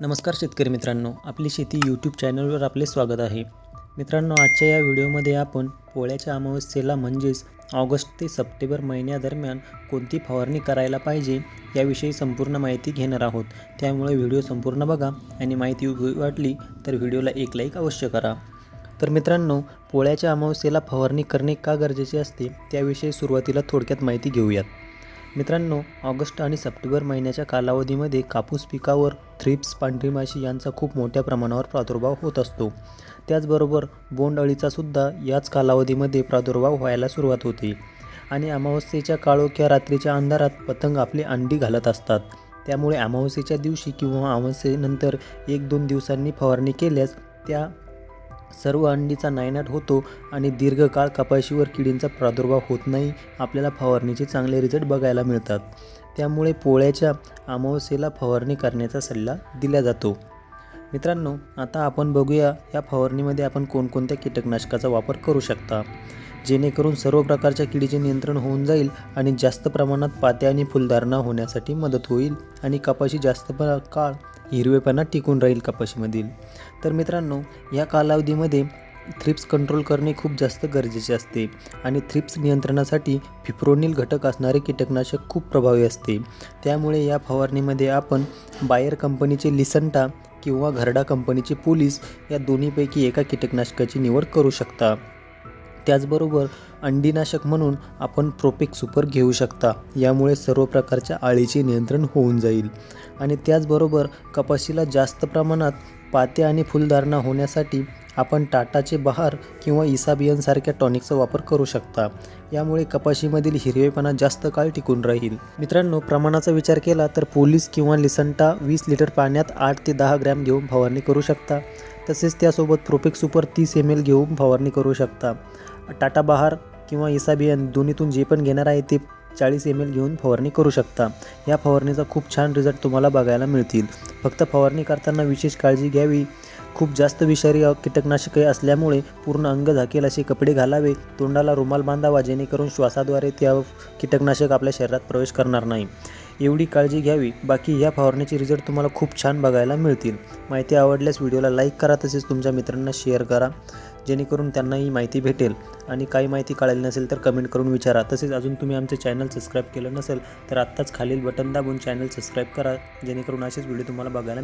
नमस्कार शेतकरी मित्रांनो आपली शेती यूट्यूब चॅनलवर आपले स्वागत आहे. मित्रांनो आजच्या या व्हिडिओमध्ये आपण पोळ्याच्या अमावस्येला म्हणजेच ऑगस्ट ते सप्टेंबर महिन्यादरम्यान कोणती फवारणी करायला पाहिजे याविषयी संपूर्ण माहिती घेणार आहोत. त्यामुळे व्हिडिओ संपूर्ण बघा आणि माहिती वाटली तर व्हिडिओला एक लाईक अवश्य करा. तर मित्रांनो पोळ्याच्या अमावस्येला फवारणी करणे का गरजेचे असते? त्याविषयी सुरुवातीला थोडक्यात माहिती घेऊयात. मित्रांनो ऑगस्ट आणि सप्टेंबर महिन्याच्या कालावधीमध्ये कापूस पिकावर थ्रिप्स पांढरी माशी यांचा खूप मोठ्या प्रमाणावर प्रादुर्भाव होत असतो. त्याचबरोबर बोंडअळीचासुद्धा याच कालावधीमध्ये प्रादुर्भाव व्हायला सुरुवात होते. आणि अमावस्येच्या काळोख्या रात्रीच्या अंधारात पतंग आपली अंडी घालत असतात. त्यामुळे अमावस्येच्या दिवशी किंवा अमावस्येनंतर एक दोन दिवसांनी फवारणी केल्यास त्या सर्व अंडीचा नायनाट होतो आणि दीर्घकाळ कपाशीवर किडींचा प्रादुर्भाव होत नाही आपल्याला फवारणीचे चांगले रिझल्ट बघायला मिळतात. त्यामुळे पोळ्याच्या अमावस्येला फवारणी करण्याचा सल्ला दिला जातो. मित्रांनो आता आपण बघूया या फवारणीमध्ये आपण कोणकोणत्या कीटकनाशकाचा वापर करू शकता. जेणेकरून सर्व प्रकारच्या किडीचे नियंत्रण होऊन जाईल आणि जास्त प्रमाणात पात्या आणि फुलधारणा होण्यासाठी मदत होईल आणि कपाशी जास्त काळ हिरवेपणा टिकून राहील कपाशीमधील. तर मित्रांनो या कालावधीमध्ये थ्रिप्स कंट्रोल करणे खूप जास्त गरजेचे असते आणि थ्रिप्स नियंत्रणासाठी फिप्रोनिल घटक असणारे कीटकनाशक खूप प्रभावी असते. त्यामुळे या फवारणीमध्ये आपण बायर कंपनीचे लिसंटा किंवा घरडा कंपनीचे पोलीस या दोन्हीपैकी एका कीटकनाशकाची निवड करू शकता. त्याचबरोबर अंडीनाशक म्हणून आपण प्रोपिक सुपर घेऊ शकता. यामुळे सर्व प्रकारच्या आळीचे नियंत्रण होऊन जाईल. आणि त्याचबरोबर कपाशीला जास्त प्रमाणात पाते आणि फुलधारणा होण्यासाठी आपण टाटाचे बहार किंवा इसाबियनसारख्या टॉनिकचा वापर करू शकता. यामुळे कपाशीमधील हिरवेपणा जास्त काळ टिकून राहील. मित्रांनो प्रमाणाचा विचार केला तर पोलीस किंवा लिसंटा वीस लिटर पाण्यात आठ ते दहा ग्रॅम घेऊन फवारणी करू शकता. तसेच त्यासोबत प्रोपेक सुपर तीस एम एल घेऊन फवारणी करू शकता. टाटा बहार किंवा इसाबियन दोन्हीतून जे पण घेणार आहे ते चाळीस एम एल घेऊन फवारणी करू शकता. या फवारणीचा खूप छान रिझल्ट तुम्हाला बघायला मिळतील. फक्त फवारणी करताना विशेष काळजी घ्यावी. खूप जास्त विषारी कीटकनाशके असल्यामुळे पूर्ण अंग झाकेल असे कपडे घालावे. तोंडाला रुमाल बांधावा जेणेकरून श्वासाद्वारे त्या कीटकनाशक आपल्या शरीरात प्रवेश करणार नाही. एवढी काळजी घ्यावी. बाकी या फवारणीचे रिझल्ट तुम्हाला खूप छान बघायला मिळतील. माहिती आवडल्यास व्हिडिओला लाईक करा तसेच तुमच्या मित्रांना शेअर करा. जेणेकरून त्यांनाही माहिती भेटेल आणि काही माहिती कळाली नसेल तर कमेंट करून विचारा. तसेच अजून तुम्ही आमचे चॅनल सबस्क्राईब केलं नसेल तर आत्ताच खालील बटन दाबून चॅनल सबस्क्राईब करा जेणेकरून असेच व्हिडिओ तुम्हाला बघायला